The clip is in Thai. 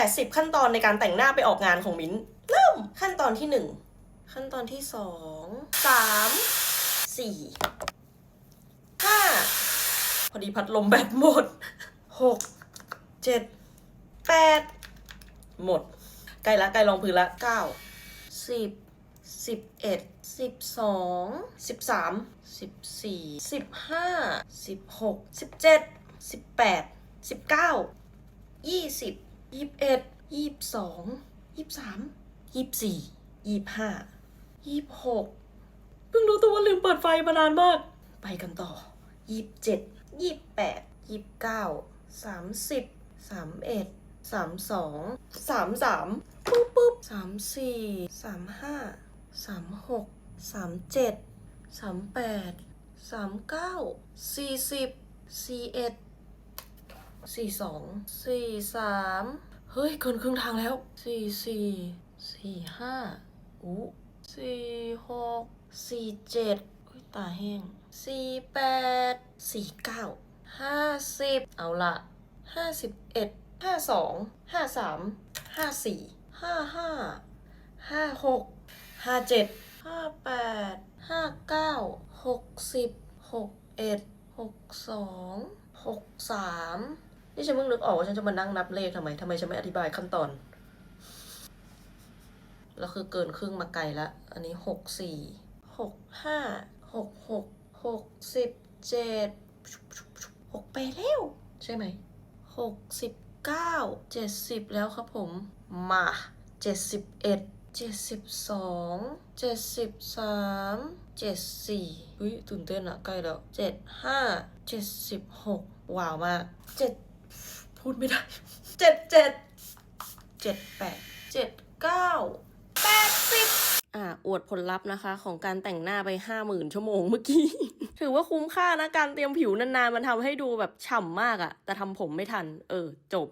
80 ขั้นตอนในการแต่งหน้าไปออกงานของมิ้นท์เริ่มขั้นตอนที่ 1 ขั้นตอนที่ 2 3 4 5 พอดีพัดลมแบตหมด 6 7 8 หมด ใกล้ละใกล้ลองพื้นละ 9 10 11 12 13 14 15 16 17 18 19ยี่สิบ ยี่สิบเอ็ดยี่สิบสองยี่สิบสามยี่สิบสี่ยี่สิบห้ายี่สิบหกเพิ่งรู้ตัวว่าลืมเปิดไฟมานานมาก ไปกันต่อยี่สิบเจ็ดยี่สิบแปดยี่สิบเก้าสามสิบสามเอ็ดสามสองสามสามปุ๊บปุ๊บสามสี่สามห้าสามหกสามเจ็ดสามแปดสามเก้าสี่สิบสี่เอ็ด สี่สองสี่สามเฮ้ย เกินครึ่งทางแล้วสี่สี่สี่ห้าอู้สี่หกสี่เจ็ดอุ้ยตาแห้งสี่แปดสี่เก้าห้าสิบเอาละห้าสิบเอ็ดห้าสองห้าสามห้าสี่ห้าห้าห้าหกห้าเจ็ดห้าแปดห้าเก้าหกสิบหกเอ็ดหกสองหกสาม นี่ฉันเพิ่งนึกออกว่าฉันจะมานั่งนับเลขทำไมทำไมฉันไม่อธิบายขั้นตอน แล้วคือเกินครึ่งมาไกลละ อันนี้หกสี่หกห้าหกหกหกสิบเจ็ดหกไปแล้ว ใช่ไหมหกสิบเก้าเจ็ดสิบแล้วครับผม มาเจ็ดสิบเอ็ดเจ็ดสิบสองเจ็ดสิบสามเจ็ดสี่อุ้ยตื่นเต้นอะใกล้แล้วเจ็ดห้าเจ็ดสิบหกว้าวมากเจ็ด พูดไม่ได้เจ็ดเจ็ดเจ็ดแปดเจ็ดเก้าแปดสิบอ่าอวดผลลัพธ์นะคะ ของการแต่งหน้าไปห้าหมื่นชั่วโมงเมื่อกี้ ถือว่าคุ้มค่านะ การเตรียมผิวนานๆ มันทำให้ดูแบบฉ่ำมากอะแต่ทำผมไม่ทัน เออ จบ